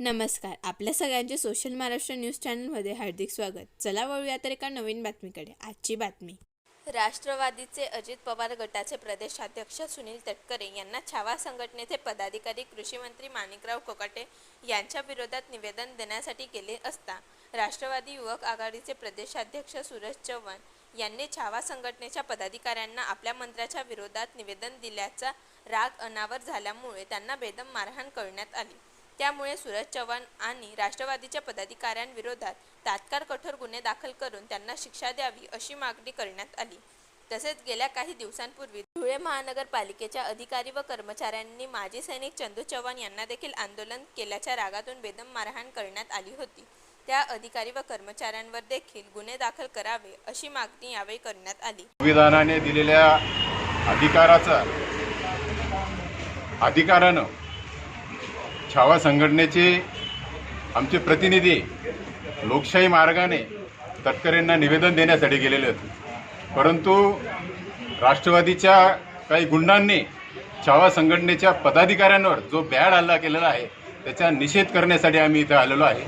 नमस्कार. आपल्या सगळ्यांचे सोशल महाराष्ट्र न्यूज चॅनलमध्ये हार्दिक स्वागत. चला वळूया तर एका नवीन बातमीकडे. आजची बातमी. राष्ट्रवादीचे अजित पवार गटाचे प्रदेशाध्यक्ष सुनील तटकरे यांना छावा संघटनेचे पदाधिकारी कृषीमंत्री माणिकराव कोकाटे यांच्या विरोधात निवेदन देण्यासाठी गेले असता राष्ट्रवादी युवक आघाडीचे प्रदेशाध्यक्ष सूरज चव्हाण यांनी छावा संघटनेच्या पदाधिकाऱ्यांना आपल्या मंत्र्याच्या विरोधात निवेदन दिल्याचा राग अनावर झाल्यामुळे त्यांना बेदम मारहाण करण्यात आली. त्यामुळे सूरज चव्हाण आणि राष्ट्रवादीच्या पदाधिकाऱ्यांविरोधात तात्काळ कठोर गुन्हे दाखल करून त्यांना शिक्षा द्यावी अशी मागणी करण्यात आली. तसेच गेल्या काही दिवसांपूर्वी धुळे महानगरपालिकेच्या अधिकारी व कर्मचाऱ्यांनी माजी सैनिक चंदू चव्हाण यांना देखील आंदोलन केल्याच्या रागातून बेदम मारहाण करण्यात आली होती. त्या अधिकारी व कर्मचाऱ्यांवर देखील गुन्हे दाखल करावे अशी मागणी यावेळी करण्यात आली. संविधानाने दिलेल्या अधिकाराचा अधिकारानं छावा संघटनेचे आमचे प्रतिनिधी लोकशाही मार्गाने तटकरेंना निवेदन देण्यासाठी गेलेले होते. परंतु राष्ट्रवादीच्या काही गुंडांनी छावा संघटनेच्या पदाधिकाऱ्यांवर जो बॅड हल्ला केलेला आहे त्याचा निषेध करण्यासाठी आम्ही इथं आलेलो आहे.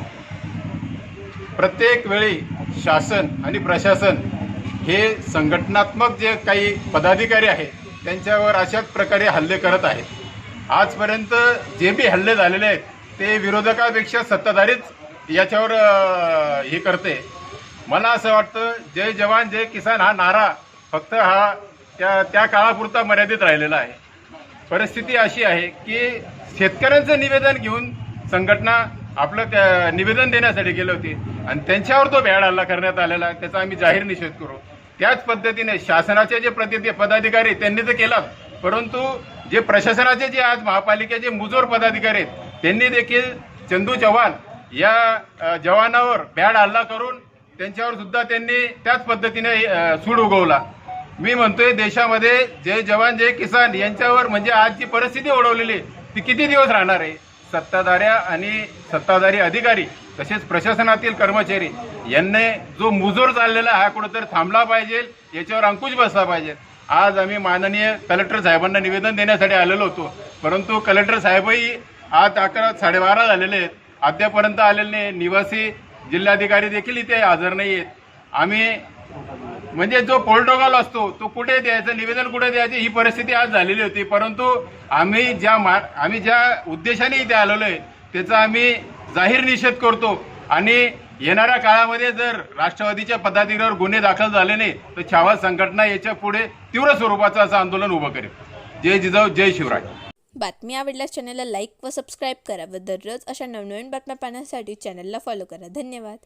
प्रत्येक वेळी शासन आणि प्रशासन हे संघटनात्मक जे काही पदाधिकारी आहेत त्यांच्यावर अशाच प्रकारे हल्ले करत आहेत. आजपर्यंत जे बी हल्ले झालेले आहेत ते विरोधकापेक्षा सत्ताधारीच याच्यावर हे करते. मला असं वाटतं जय जवान जय किसान हा नारा फक्त हा त्या त्या काळापुरता मर्यादित राहिलेला आहे. परिस्थिती अशी आहे की शेतकऱ्यांचं निवेदन घेऊन संघटना आपलं त्या निवेदन देण्यासाठी गेली होती आणि त्यांच्यावर तो भ्याड हल्ला करण्यात आलेला त्याचा आम्ही जाहीर निषेध करू. त्याच पद्धतीने शासनाचे जे प्रति पदाधिकारी त्यांनी तर केला परंतु जे प्रशासनाचे जे आज महापालिकेचे मुजोर पदाधिकारी आहेत त्यांनी देखील चंदू चव्हाण या जवानावर बॅड हल्ला करून त्यांच्यावर सुद्धा त्यांनी त्याच पद्धतीने सूड उगवला. मी म्हणतोय देशामध्ये जय जवान जय किसान यांच्यावर म्हणजे आज जी परिस्थिती ओढवलेली आहे, ती किती दिवस राहणार आहे? सत्ताधाऱ्या आणि सत्ताधारी अधिकारी तसेच प्रशासनातील कर्मचारी यांनी जो मुजोर चाललेला हा कुठंतरी थांबला पाहिजे याच्यावर अंकुश बसला पाहिजे. आज आम्ही माननीय कलेक्टर साहेबांना निवेदन देण्यासाठी आलेलो होतो. परंतु कलेक्टर साहेबही आज अकरा साडेबारा झालेले आहेत. अद्यापर्यंत आलेले नाही. निवासी जिल्हाधिकारी देखील इथे हजर नाही आहेत. आम्ही म्हणजे जो पोर्टोकॉल असतो तो कुठे द्यायचं निवेदन कुठे द्यायचं ही परिस्थिती आज झालेली होती. परंतु आम्ही ज्या मा आम्ही ज्या उद्देशाने इथे आलेलो आहे त्याचा आम्ही जाहीर निषेध करतो. आणि येणाऱ्या काळामध्ये जर राष्ट्रवादीच्या पदाधिकाऱ्यावर गुन्हे दाखल झाले नाही तर छावा संघटना याच्यापुढे तीव्र स्वरूपाचं असं आंदोलन उभं करेल. जय जिजाऊ जय शिवराय. बातमी आवडल्यास चॅनलला लाईक व सबस्क्राईब करा व दररोज अशा नवनवीन बातम्या पाहण्यासाठी चॅनलला फॉलो करा. धन्यवाद.